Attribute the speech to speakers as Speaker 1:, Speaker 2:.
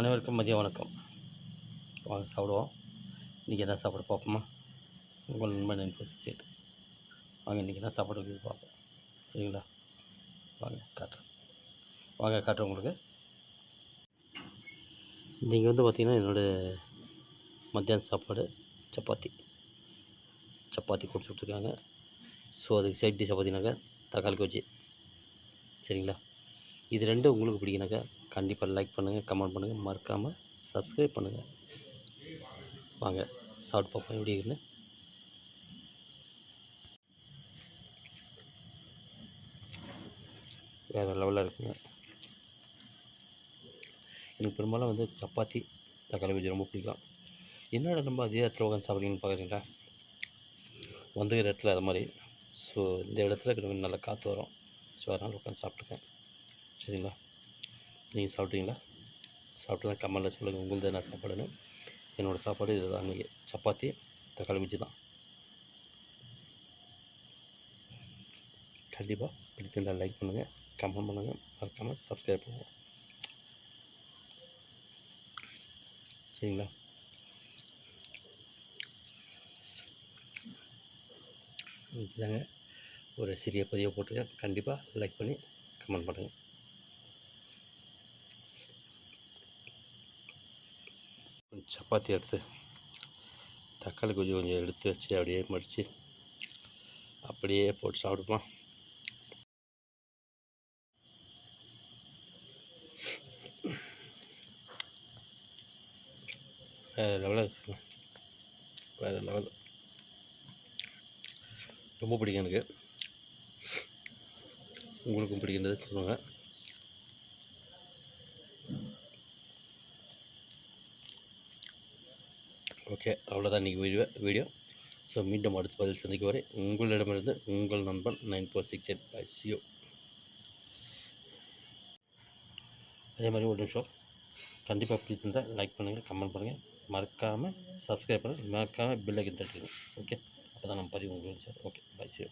Speaker 1: அனைவருக்கும் மதிய வணக்கம். வாங்க சாப்பிடுவோம். இன்றைக்கி என்ன சாப்பாடு பார்ப்போமா? உங்கள் நண்பன் ஃபோர் சிக்ஸ் எயிட் வாங்க இன்றைக்கி என்ன சாப்பாடு இருக்குது பார்ப்போம். சரிங்களா? வாங்க காட்டுறேன் வாங்க காட்டுறேன் உங்களுக்கு. நீங்கள் வந்து பார்த்திங்கன்னா என்னோடய மத்தியான சாப்பாடு சப்பாத்தி. சப்பாத்தி கொடுத்து விட்ருக்காங்க ஸோ அதுக்கு சைட் டிஷ்ஷை பார்த்தீங்கன்னாக்கா தக்காளி கொச்சி. சரிங்களா? இது ரெண்டும் உங்களுக்கு பிடிக்கினாக்கா கண்டிப்பாக லைக் பண்ணுங்கள் கமெண்ட் பண்ணுங்கள் மறக்காமல் சப்ஸ்கிரைப் பண்ணுங்கள் வாங்க சாப்பிட்டு பார்ப்போம். எப்படி இருக்குன்னு. வேறு லெவலில் இருக்குங்க. எனக்கு பெரும்பாலும் வந்து சப்பாத்தி தக்காளி பஜ்ஜி ரொம்ப பிடிக்கும். என்னடா நம்ம அதே இடத்துல உட்காந்து சாப்பிட்றீங்கன்னு பார்க்குறீங்களா? வந்துக்கிற இடத்துல அது மாதிரி. ஸோ இந்த இடத்துல நல்லா காற்று வரும். ஸோ அதனால் உட்காந்து சாப்பிட்ருக்கேன் சரிங்களா? நீங்கள் சாப்பிட்டீங்களா? சாப்பிட்டு கமெண்டில் சொல்லுங்கள் உங்களுக்கு என்ன சாப்பாடுன்னு. என்னோடய சாப்பாடு இதுதான். இன்றைக்கி சப்பாத்தி தக்காளி மிச்சி தான். கண்டிப்பாக பிடிச்சிருந்தால் லைக் பண்ணுங்கள் கமெண்ட் பண்ணுங்கள் மறக்காமல் சப்ஸ்கிரைப் பண்ணுங்கள் சரிங்களா? இதுதாங்க ஒரு சிறிய பதிவை போட்டுருக்கேன். கண்டிப்பாக லைக் பண்ணி கமெண்ட் பண்ணுங்கள் சப்பாத்தி எடுத்து தக்காளி கொஞ்சம் கொஞ்சம் எடுத்து வச்சு அப்படியே மடித்து அப்படியே போட்டு சாப்பிடுமா வேறு லெவலில் இருக்குங்க வேறு லெவல் ரொம்ப பிடிக்கும் எனக்கு. உங்களுக்கும் பிடிக்கின்றது சொல்லுங்கள் ஓகே அவ்வளோதான் இன்றைக்கி வீடியோ வீடியோ ஸோ மீண்டும் அடுத்த பதில் சந்திக்க வரை உங்களிடமிருந்து உங்கள் நண்பன் nine four six eight bye சியோ அதே மாதிரி ஒரு நிமிஷம். கண்டிப்பாக பிடிச்சிருந்தால் லைக் பண்ணுங்கள் கமெண்ட் பண்ணுங்கள் மறக்காமல் சப்ஸ்கிரைப் பண்ணுங்கள் மறக்காமல் பில்லைக்கு தட்டுங்க ஓகே அப்போ தான் நம்ம பதிவு உங்களுக்கு சார் ஓகே பை சியோ